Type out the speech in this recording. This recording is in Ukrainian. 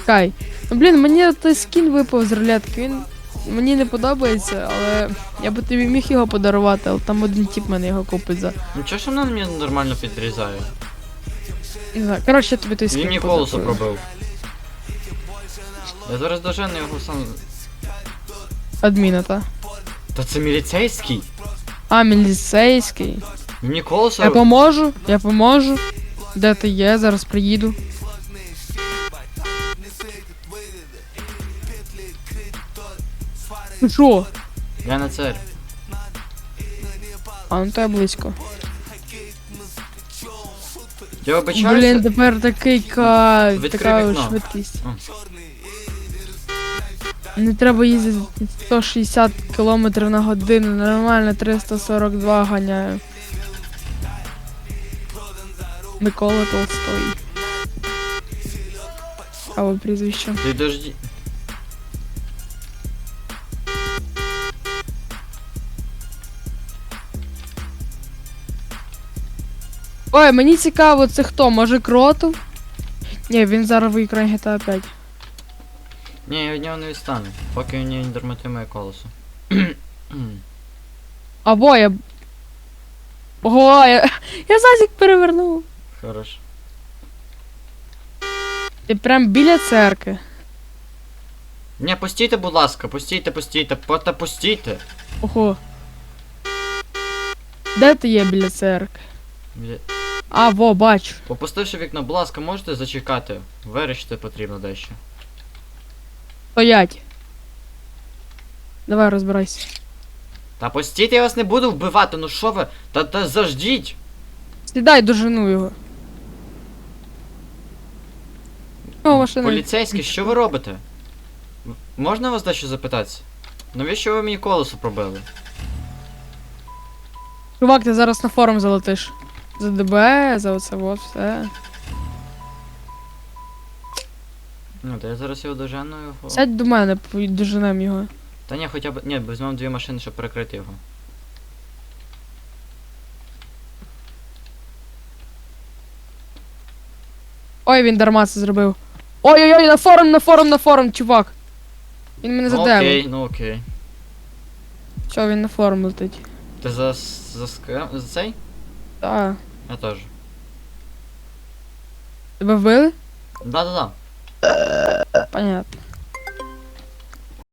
Чекай. Ну, блін, мені той скін випав з рулетки. Він мені не подобається, але я би тобі міг його подарувати, але там один тип мене його купить за. Ну чого ж вона мені нормально підрізає? Не знаю. Коротше, я тобі той скін. Він мені колесо подарую. пробив. Я зараз дожену його сам. Адміна, та. Та це міліцейський? А, міліцейський. Мені колесо. Я поможу, я поможу. Де ти є? Зараз приїду. Ну що? Я на царь. А, ну то я близько. Я обичаюся. Блін, тепер такий кайф, Відкрий така вікно. швидкість. О. Не треба їздити 160 км на годину, нормально 342 ганяю. Микола Толстой. Або прізвище. Ти дожді. Ой, мені цікаво, це хто? Може Кротов? Ні, він зараз виграє GTA 5. Ні, я від нього не відстану. Поки він не дермати моє колесо. Або я. Ого, я, я зазік перевернув. Хорош. Ти прям біля церкви. Ні, постійте, будь ласка, постійте, постійте, пота постійте. Ого. Де ти є біля церкви? Бля- А, во, бачу. Опустивши вікно, будь ласка, можете зачекати? Вирішити потрібно дещо. Стоять. Давай розбирайся. Та постійте, я вас не буду вбивати, ну що ви? Та та заждіть! Сідай, дожену його. О, машина. Поліцейський, що ви робите? М- Можна вас дещо запитатися? Навіщо ви мені колесо пробили? Чувак, ти зараз на форум залетиш. За ДБ, за оце вот все. Ну, то я зараз його дожену його. Сядь до мене, пой- доженем його. Та ні, хоча б. Ні, візьмемо дві машини, щоб перекрити його. Ой, він дарма це зробив. Ой-ой-ой, на форум, на форум, на форум, чувак. Він мене Ну окей, ну окей. Що, він на форум летить. Ти за, за, ска- за цей? Так. Я теж. Тебе вбили? Да-да-да. Понятно.